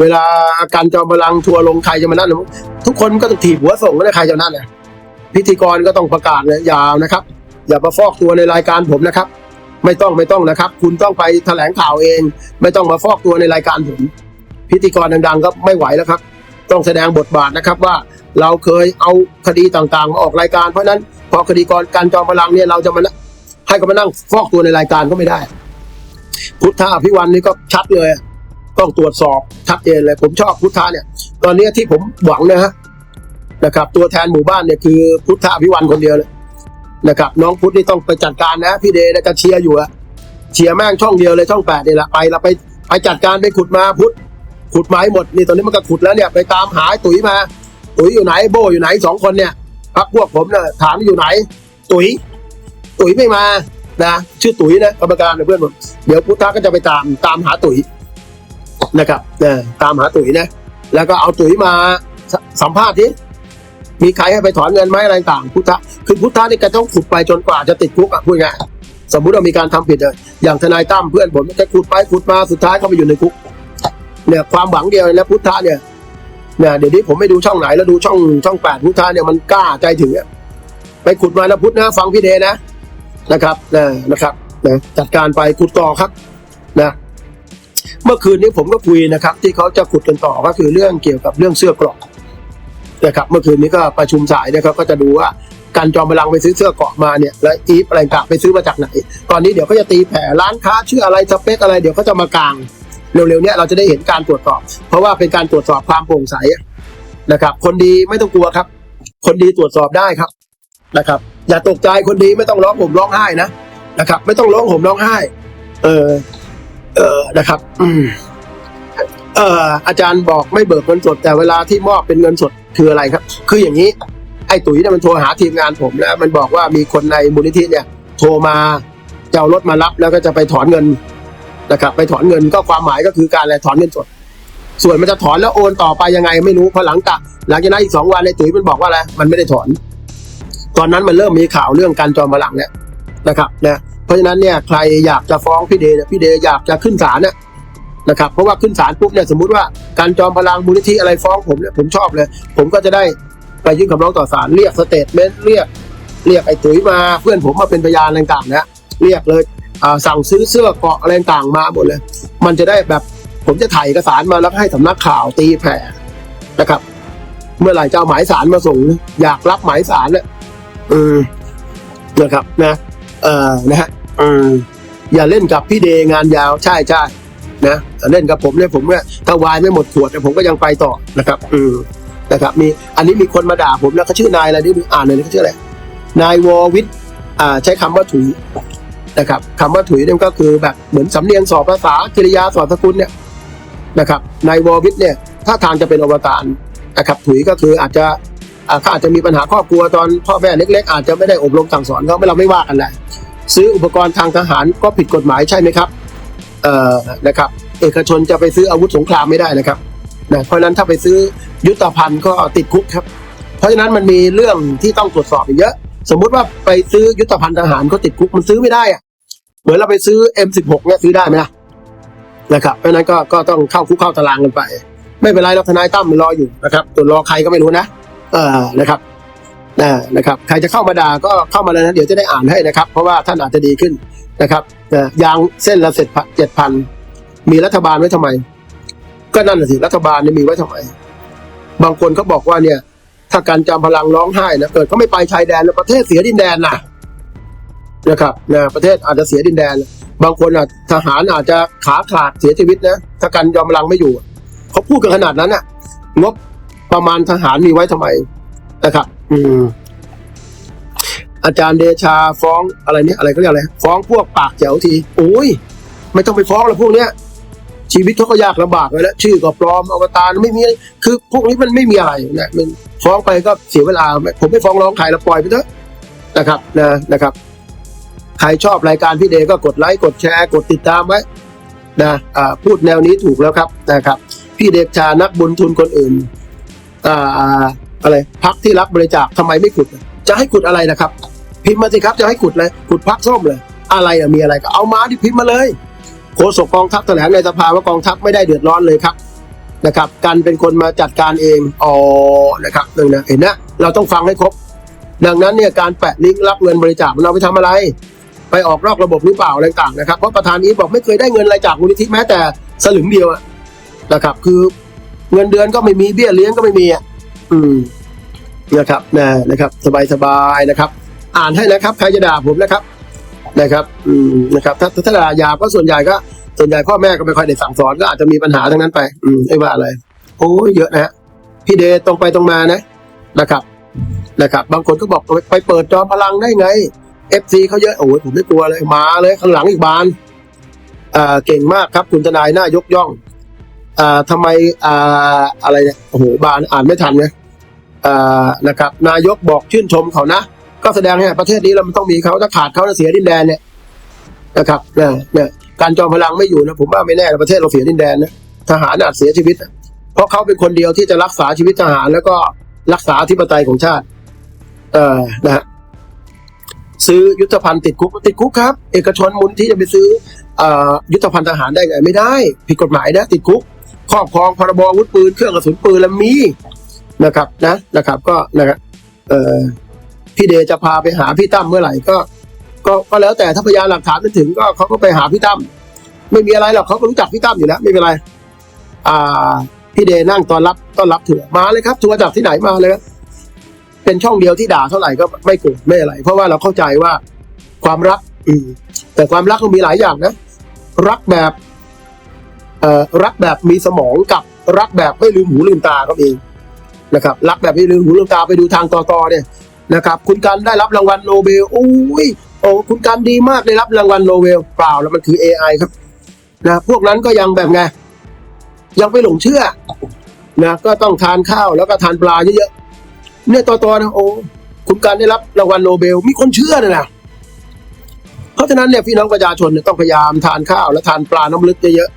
เวลาการจอมพลังทัวร์ลงใครจะมานั่นทุกคนก็ต้องถีบหัวส่งก็ได้ใครจะนั่นเนี่ยพิธีกรก็ต้องประกาศเลยยาวนะครับ อย่ามาฟอกตัวในรายการผมนะครับ ไม่ต้องไม่ต้องนะครับ คุณต้องไปแถลงข่าวเอง ไม่ต้องมาฟอกตัวในรายการผม พิธีกรดังๆก็ไม่ไหวแล้วครับ ต้องแสดงบทบาทนะครับว่าเราเคยเอาคดีต่างๆมาออกรายการเพราะนั้นพอคดีกรการจอมพลังเนี่ยเราจะมาให้เขามานั่งฟอกตัวในรายการก็ไม่ได้ พุทธะอภิวันนี่ก็ชัดเลย ต้องตรวจสอบชัดเจนเลยผมชอบพุทธะเนี่ย ตอนนี้ที่ผมหวังนะฮะนะครับ ตัวแทนหมู่บ้านเนี่ยคือพุทธะอภิวันคนเดียวเลยนะครับน้องพุทธนี่ต้องไปจัดการนะพี่เดย์นะเชียร์อยู่อะเชียร์แม่งช่องเดียวเลยช่องแปดนี่แหละไปเราไปไปจัดการไปขุดมาพุทธขุดไม้หมดนี่ตอนนี้มันก็ขุดแล้วเนี่ยไปตามหาตุ๋ยมา ตุ๋ยอยู่ไหนโบอยู่ไหนสองคนเนี่ยพักพวกผมเนี่ยถามอยู่ไหน ตุ๋ย ตุ๋ยไม่มานะชื่อตุ๋ยนะกรรมการนเพื่อนผมเดี๋ยวพุทธะก็จะไปตามตามหาตุ๋ย นะครับนะตามหาตุ๋ยนะ แล้วก็เอาตุ๋ยมาสัมภาษณ์ทีมีใครให้ไปถอนเงินไหมอะไรต่างพุทธะคือพุทธะนี่แกต้องขุดไปจนกว่าจะติดคุกอะพูดง่ายสมมุติว่ามีการทำผิดอะอย่างทนายตั้มเพื่อนผมแกขุดไปขุดมาสุดท้ายเขาไปอยู่ในคุก เนี่ยความหวังเดียวนะพุทธะเนี่ยเนี่ยเดี๋ยวนี้ผมไม่ดูช่องไหนแล้วดูช่องช่องแปดพุทธะเนี่ยมันกล้าใจถึงอไปขุดมานะพุทธนะฟังพี่เดนะนะครับนะนะครับนะจัดการไปขุดต่อครับนะ มื่อคืนนี้ผมก็คุยนะครับ ที่เขาจะขุดกันต่อก็คือเรื่องเกี่ยวกับเรื่องเสื้อกรอกนะครับเมื่อคืนนี้ก็ประชุมสายนะครับก็จะดูว่าการจอมพลังไปซื้อเสื้อเกาะมาเนี่ยแล้วอีฟอะไรต่างไปซื้อมาจากไหน ตอนนี้เดี๋ยวเขาจะตีแผ่ร้านค้าชื่ออะไรสเปคอะไรเดี๋ยวเขาจะมากางเร็วๆเนี้ยเราจะได้เห็นการตรวจสอบ เพราะว่าเป็นการตรวจสอบความโปร่งใสนะครับ คนดีไม่ต้องกลัวครับ คนดีตรวจสอบได้ครับนะครับ อย่าตกใจคนดีไม่ต้องร้องผมร้องไห้นะนะครับ ไม่ต้องร้องผมร้องไห้ เออ เออนะครับเอออาจารย์บอกไม่เบิกเงินสด แต่เวลาที่มอบเป็นเงินสดคืออะไรครับ คืออย่างนี้ไอ้ตุ๋ยเนี่ยมันโทรหาทีมงานผมแล้วมันบอกว่ามีคนในมูลนิธิเนี่ย โทรมาจะเอารถมารับแล้วก็จะไปถอนเงินนะครับ ไปถอนเงินก็ความหมายก็คือการอะไรถอนเงินสด ส่วนมันจะถอนแล้วโอนต่อไปยังไงไม่รู้เพอหลังจากหลังจากนั้นอีกสองวันในตุ๋ยมันบอกว่าอะไรมันไม่ได้ถอน ตอนนั้นมันเริ่มมีข่าวเรื่องการจอมพลังเนี่ยนะครับนะ เพราะฉะนั้นเนี่ยใครอยากจะฟ้องพี่เดย์เนี่ยพี่เดย์อยากจะขึ้นศาลเนี่ยนะครับเพราะว่าขึ้นศาลปุ๊บเนี่ยสมมติว่าการจอมพลังมูลนิธิอะไรฟ้องผมเนี่ยผมชอบเลย ผมก็จะได้ไปยื่นคำร้องต่อศาลเรียกสเตทเมนต์เรียกเรียกไอ้ตุ๋ยมาเพื่อนผมมาเป็นพยานอะไรต่างๆนะเรียกเลยสั่งซื้อเสื้อเกราะอะไรต่างมาหมดเลย มันจะได้แบบผมจะถ่ายเอกสารมาแล้วให้สำนักข่าวตีแผ่นะครับ เมื่อไหร่จะเอาหมายสารมาส่ง อยากรับหมายสารเนี่ยอืมนะครับนะเอ่อนะฮะ อืมอย่าเล่นกับพี่เดงานยาวใช่ใช่นะเล่นกับผมเนี่ยผมเนี่ยถ้าวายไม่หมดขวดเนี่ยผมก็ยังไปต่อนะครับอืนะครับ มีอันนี้มีคนมาด่าผมแล้วเขาชื่อนายอะไรนี่อ่านเลยเขาชื่ออะไรนายวอวิทอ่าใช้คำว่าถุยนะครับคำว่าถุยเนี่ยก็คือแบบเหมือนสำเนียงสอบภาษากิริยาสอบสกุลเนี่ยนะครับนายวอวิทเนี่ยถ้าทางจะเป็นอวตารนะครับถุยก็คืออาจจะเขาอาจจะมีปัญหาครอบครัวตอนพ่อแม่เล็ก ๆ อาจจะไม่ได้อบรมสั่งสอนเขาไม่เราไม่ว่ากันแหละ ซื้ออุปกรณ์ทางทหารก็ผิดกฎหมายใช่ไหมครับ เอ่อ นะครับ เอกชนจะไปซื้ออาวุธสงครามไม่ได้นะครับนะเพราะนั้นถ้าไปซื้อยุทธภัณฑ์ก็ติดคุกครับ เพราะฉะนั้นมันมีเรื่องที่ต้องตรวจสอบอีกเยอะ สมมุติว่าไปซื้อยุทธภัณฑ์ทหารก็ติดคุกมันซื้อไม่ได้อะเหมือนเราไปซื้อ M16 เนี่ยซื้อได้ไหมล่ะนะครับ เพราะนั้นก็ก็ต้องเข้าคุกเข้าตารางกันไป ไม่เป็นไรเราทนายตั้มรออยู่นะครับตัวรอใครก็ไม่รู้นะ เอ่อ นะครับ นะนะครับใครจะเข้ามาด่าก็เข้ามาเลยนะเดี๋ยวจะได้อ่านให้นะครับ เพราะว่าท่านอาจจะดีขึ้นนะครับนะยางเส้นละเสร็จเจ็ดพันมีรัฐบาลไว้ทำไม ก็นั่นแหละสิรัฐบาลเนี่ยมีไว้ทำไม บางคนเขาบอกว่าเนี่ย ถ้าการจำพลังร้องไห้นะเกิดเขาไม่ไปชายแดนแล้วประเทศเสียดินแดนนะนะครับนะประเทศอาจจะเสียดินแดน บางคนอะทหารอาจจะขาขาดเสียชีวิตนะถ้ากันยอมพลังไม่อยู่เขาพูดกันขนาดนั้นอะงบประมาณทหารมีไว้ทำไมนะครับ อืมอาจารย์เดชาฟ้องอะไรเนี่ยอะไรเขาเรียกอะไร ฟ้องพวกปากเจ๋วทีโอ้ยไม่ต้องไปฟ้องแล้วพวกเนี้ย ชีวิตเขาก็ยากลำบากไปแล้วชื่อก็ปลอมอวตารไม่มีคือ พวกนี้มันไม่มีอะไรนะมันฟ้องไปก็เสียเวลา ผมไม่ฟ้องร้องใครแล้วปล่อยไปเถอะนะครับนะนะครับ ใครชอบรายการพี่เดก็กดไลค์กดแชร์กดติดตามไว้นะอ่าพูดแนวนี้ถูกแล้วครับนะครับ พี่เดชานักบุญทุนคนอื่นอ่า อะไรพักที่รับบริจาคทำไมไม่ขุด จะให้ขุดอะไรนะครับ พิมพ์มาสิครับจะให้ขุดเลยขุดพักส้มเลย อะไรอะมีอะไรก็เอามาที่พิมพ์มาเลยโฆษกกองทัพแถลงในสภาว่ากองทัพไม่ได้เดือดร้อนเลยครับนะครับกันเป็นคนมาจัดการเองอ๋อนะครับหนึ่งนะเห็นนะเราต้องฟังให้ครบ ดังนั้นเนี่ยการแปะลิงก์รับเงินบริจาคเราไปทำอะไร ไปออกนอกระบบหรือเปล่าอะไรต่างนะครับเพราะประธานอีทบอกไม่เคยได้เงินอะไรจากมูลนิธิแม้แต่สลึงเดียวนะครับ คือเงินเดือนก็ไม่มีเบี้ยเลี้ยงก็ไม่มี อืมนะครับนะนะครับ สบายๆนะครับ อ่านให้นะครับ ใครจะด่าผมนะครับ นะครับ อืมนะครับ ถ้าถ้าด่ายาก็ส่วนใหญ่ก็ ส่วนใหญ่พ่อแม่ก็ไม่ค่อยได้สั่งสอนก็อาจจะมีปัญหาทั้งนั้นไป อืมไม่ว่าอะไรโอ้ยเยอะนะฮะพี่เดตรงไปตรงมานะนะครับ นะครับ บางคนก็บอกไปเปิดจอมพลังได้ไงเอฟซีเขาเยอะโอ้ยผมไม่กลัวเลยมาเลยข้างหลังอีกบานอ่าเก่งมากครับคุณทนายน่ายกย่อง อ่าทำไมอ่าอะไรเนี่ยโอ้โหบานอ่านไม่ทันนะอ่านะครับ นายกบอกชื่นชมเขานะ ก็แสดงให้ประเทศนี้เรามันต้องมีเขาถ้าขาดเขาจะเสียดินแดนเนี่ยนะครับเนี่ยเนี่ยการจอมพลังไม่อยู่นะผมว่าไม่แน่ประเทศเราเสียดินแดนนะทหารอาจเสียชีวิต เพราะเขาเป็นคนเดียวที่จะรักษาชีวิตทหาร แล้วก็รักษาธิปไตยของชาติ เอ่อนะฮะซื้อยุทธภัณฑ์ติดคุกติดคุกครับ เอกชนมูลที่จะไปซื้ออยุทธภัณฑ์ทหารได้ไงไม่ได้ ผิดกฎหมายนะติดคุก ครอบครองพรบอาวุธปืนเครื่องกระสุนปืนแล้วมีนะครับนะนะครับ ก็นะครับเออพี่เดจะพาไปหาพี่ตั้มเมื่อไหร่ก็ ก็ก็แล้วแต่ถ้าพยานหลักฐานมันถึงก็เขาก็ไปหาพี่ตั้มไม่มีอะไรหรอกเขาก็รู้จักพี่ตั้มอยู่แล้วไม่เป็นไร อ่า พี่เดนั่งตอนรับตอนรับทัวมาเลยครับทัวร์จากที่ไหนมาเลยครับเป็นช่องเดียวที่ด่าเท่าไหร่ก็ไม่โกรธไม่อะไร เพราะว่าเราเข้าใจว่าความรัก อืแต่ความรักก็มีหลายอย่างนะ รักแบบ รักแบบมีสมองกับรักแบบไม่ลืมหูลืมตาก็เองนะครับรักแบบไม่ลืมหูลืมตาไปดูทางต่อต่อเนี่ยนะครับคุณกันได้รับรางวัลโนเบลโอ้ยโอ้คุณกันดีมากได้รับรางวัลโนเบลเปล่าแล้วมันคือ AI ครับนะพวกนั้นก็ยังแบบไงยังไปหลงเชื่อนะก็ต้องทานข้าวแล้วก็ทานปลาเยอะๆเนี่ยต่อตอนะโอ้คุณการได้รับรางวัลโนเบลมีคนเชื่อเลยนะเพราะฉะนั้นเนี่ยพี่น้องประชาชนเนี่ยต้องพยายามทานข้าวและทานปลาน้ำลึกเยอะ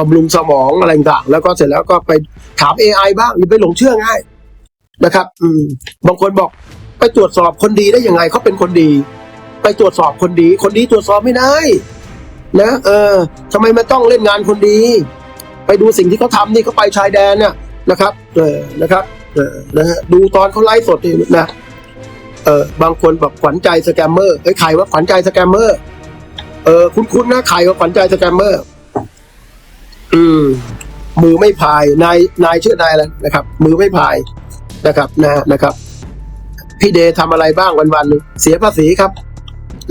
บำรุงสมองอะไรต่างๆแล้วก็เสร็จแล้วก็ไปถาม AI บ้างอย่าไปหลงเชื่อง่ายนะครับ อืมบางคนบอกไปตรวจสอบคนดีได้ยังไงเขาเป็นคนดี ไปตรวจสอบคนดี คนดีตรวจสอบไม่ได้ นะ เออทำไมมันต้องเล่นงานคนดี ไปดูสิ่งที่เขาทำนี่เขาไปชายแดนเนี่ยนะครับ เออนะครับ เออนะฮะดูตอนเขาไลฟ์สดนี่นะเออบางคนแบบขวัญใจสแกมเมอร์ไอ้ยใครว่าขวัญใจสแกมเมอร์เออคุ้นๆนะใครว่าขวัญใจสแกมเมอร์ อืมมือไม่พายนายนายชื่อนายอะไรนะครับ มือไม่พายนะครับนะนะครับ พี่เดย์ทำอะไรบ้างวันๆหนึ่งเสียภาษีครับ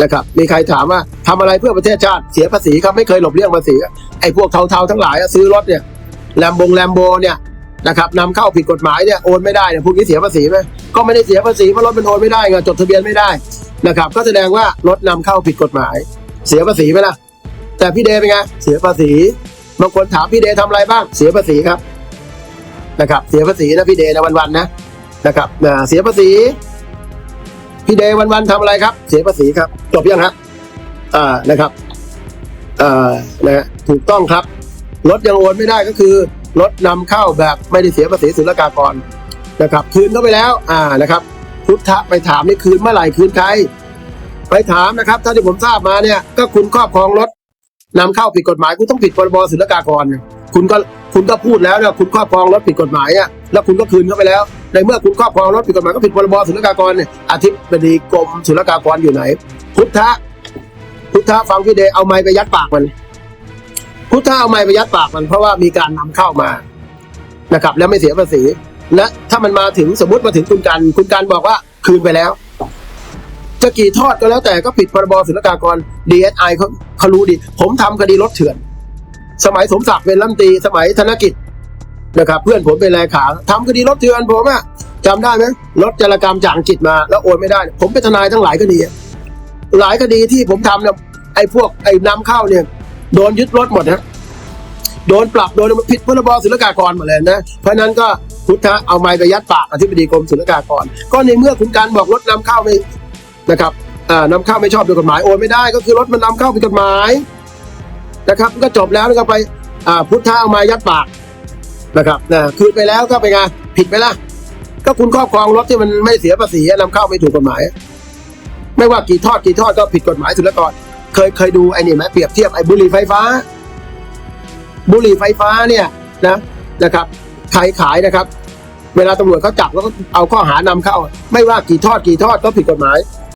นะครับ มีใครถามว่าทำอะไรเพื่อประเทศชาติเสียภาษีครับไม่เคยหลบเลี่ยงภาษีไอ้พวกเทาๆทั้งหลายซื้อรถเนี่ยแลมบงแลมโบเนี่ยนะครับนำเข้าผิดกฎหมายเนี่ยโอนไม่ได้เนี่ยพวกนี้เสียภาษีไหมก็ไม่ได้เสียภาษีเพราะรถมันโอนไม่ได้ไงจดทะเบียนไม่ได้นะครับ ก็แสดงว่ารถนำเข้าผิดกฎหมาย เสียภาษีไหมล่ะแต่พี่เดย์เป็นไงเสียภาษี บางคนถามพี่เดย์ทำอะไรบ้าง เสียภาษีครับนะครับ เสียภาษีนะพี่เดย์นะวันๆนะนะครับเสียภาษี พี่เดย์วันๆทำอะไรครับ เสียภาษีครับ จบยังฮะอ่านะครับอ่อนะฮะถูกต้องครับรถยังโอนไม่ได้ก็คือรถนำเข้าแบบไม่ได้เสียภาษีศุลกากรนะครับ คืนเข้าไปแล้วอ่านะครับ พุทธะไปถามนี่คืนเมื่อไหร่คืนใคร ไปถามนะครับเท่าที่ผมทราบมาเนี่ย ก็คุณครอบครองรถ นำเข้าผิดกฎหมายคุณต้องผิดพรบศุลกากร คุณก็คุณก็พูดแล้วเนี่ยคุณครอบครองรถผิดกฎหมายอะแล้วคุณก็คืนเข้าไปแล้ว ในเมื่อคุณครอบครองรถผิดกฎหมายก็ผิดพรบศุลกากรเนี่ยอธิบดีกรมศุลกากรอยู่ไหน พุทธะพุทธะฟังพี่เดเอาไม้ไปยัดปากมัน พุทธะเอาไม้ไปยัดปากมันเพราะว่ามีการนำเข้ามานะครับ แล้วไม่เสียภาษีและถ้ามันมาถึงสมมติมาถึงคุณกันคุณกันบอกว่าคืนไปแล้ว จะกี่ทอดก็แล้วแต่ก็ผิดพรบศุลกากร DSI เขาเขารู้ดี ผมทำคดีรถเถื่อน สมัยสมศักดิ์เป็นรัฐมนตรีสมัยธนกิจนะครับ เพื่อนผมเป็นเลขาทำคดีรถเถื่อนผมอะจำได้ไหมรถจารกรรมจากอังกฤษมา แล้วโอนไม่ได้ ผมเป็นทนายทั้งหลายคดีหลายคดีที่ผมทำเนี่ยไอ้พวกไอ้นำเข้าเนี่ย โดนยึดรถหมดนะโดนปรับโดนผิดพรบศุลกากรหมดเลยนะเพราะนั้นก็พุทธะเอาไม้ไปยัดปากอธิบดีกรมศุลกากร ก็ในเมื่อคุณการบอกรถนำเข้าไม่ นะครับนำเข้าไม่ชอบโดยกฎหมายโอนไม่ได้ก็คือรถมันนำเข้าผิดกฎหมายนะครับก็จบแล้วแล้วก็ไปพุทธะเอาไม้ยัดปากนะครับนะคือไปแล้วก็ไปไงผิดไหมล่ะ ก็คุณครอบครองรถที่มันไม่เสียภาษีนำเข้าไม่ถูกกฎหมาย ไม่ว่ากี่ทอดกี่ทอดก็ผิดกฎหมายศุลกากรเคยเคยดูไอ้นี่ไหมเปรียบเทียบไอ้บุหรี่ไฟฟ้า บุหรี่ไฟฟ้าเนี่ยนะนะครับใครขายนะครับ เวลาตำรวจเขาจับแล้วก็เอาข้อหานำเข้า ไม่ว่ากี่ทอดกี่ทอดก็ผิดกฎหมาย